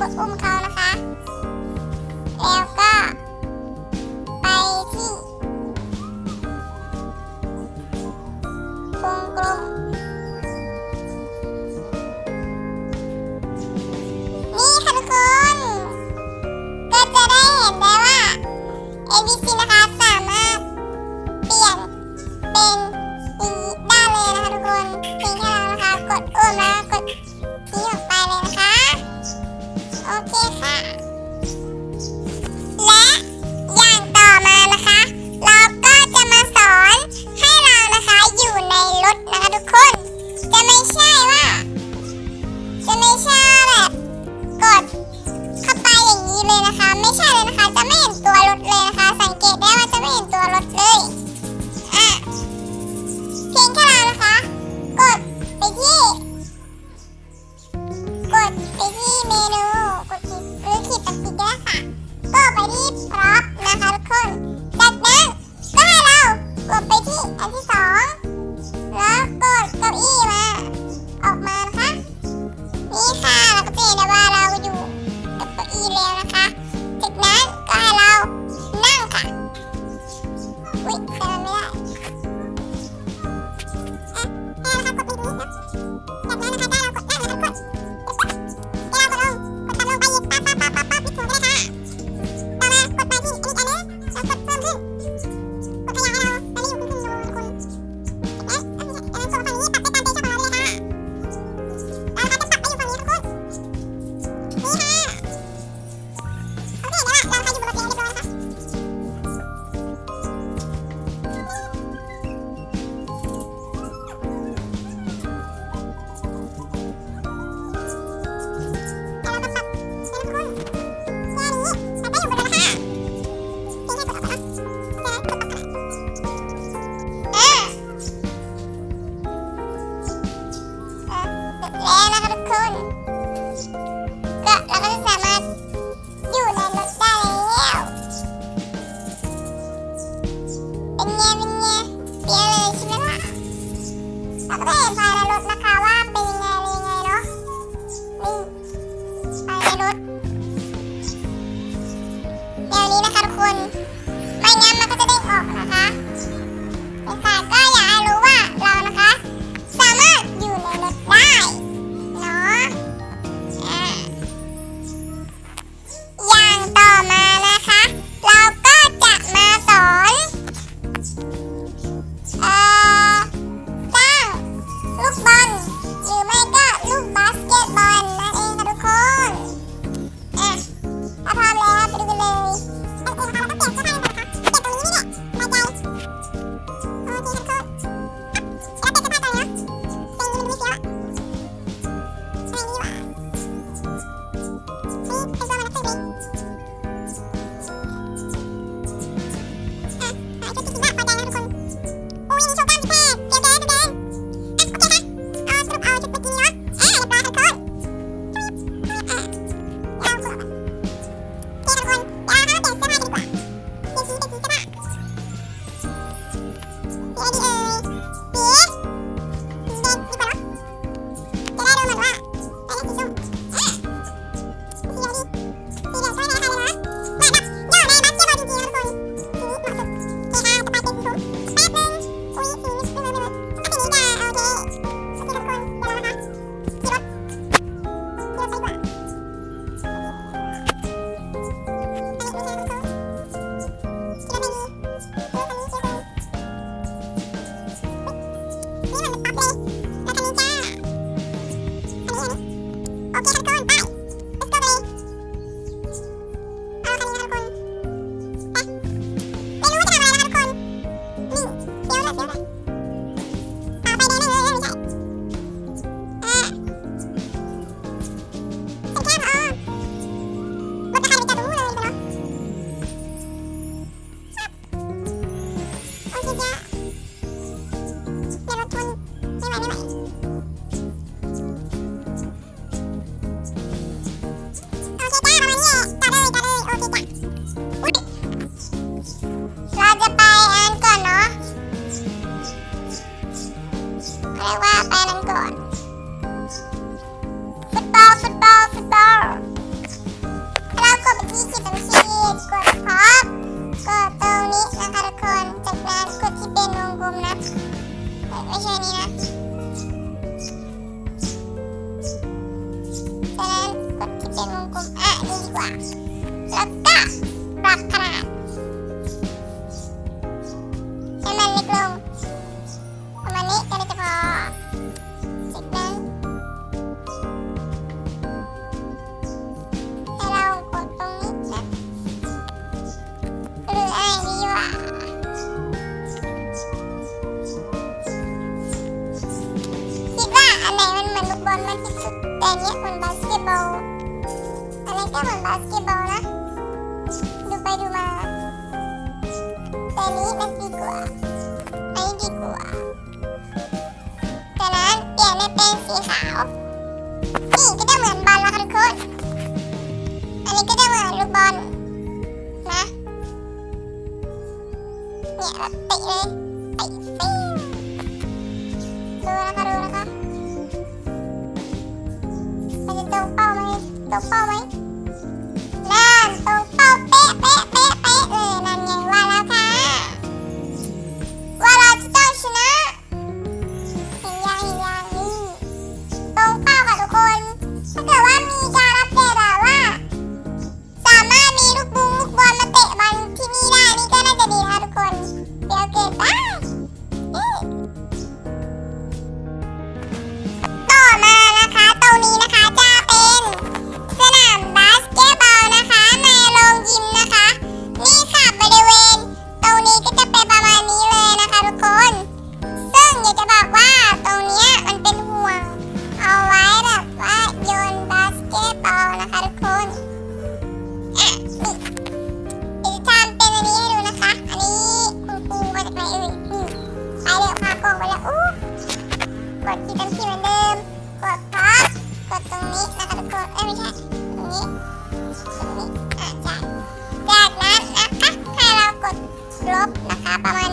กดอุ้มเขานะคะ แล้วก็เห็นภายในรถนะคะว่าเป็นยังไงเป็นยังไงเนาะนี่ภายในรถเดี๋ยวนี้นะคะทุกคน Ready? Okay, how's it going? ไม่你。呢 ก็เหมือนบาสเกตบอลนะ ดูไปดูมาแต่นี้มันดีกว่าไม่ดีกว่าแต่นั้นเปลี่ยนเป็นสีขาวนี่ก็จะเหมือนบอลล้วครับทุกคนอันนี้ก็จะเหมือนลูกบอลนะเนี่ยแบบเตะเลยเตะปิ้ดูนะคะดูนะคะมันจะตรเป้าไหมตรเป้าไหม oh, oh, oh, oh. Bye-bye.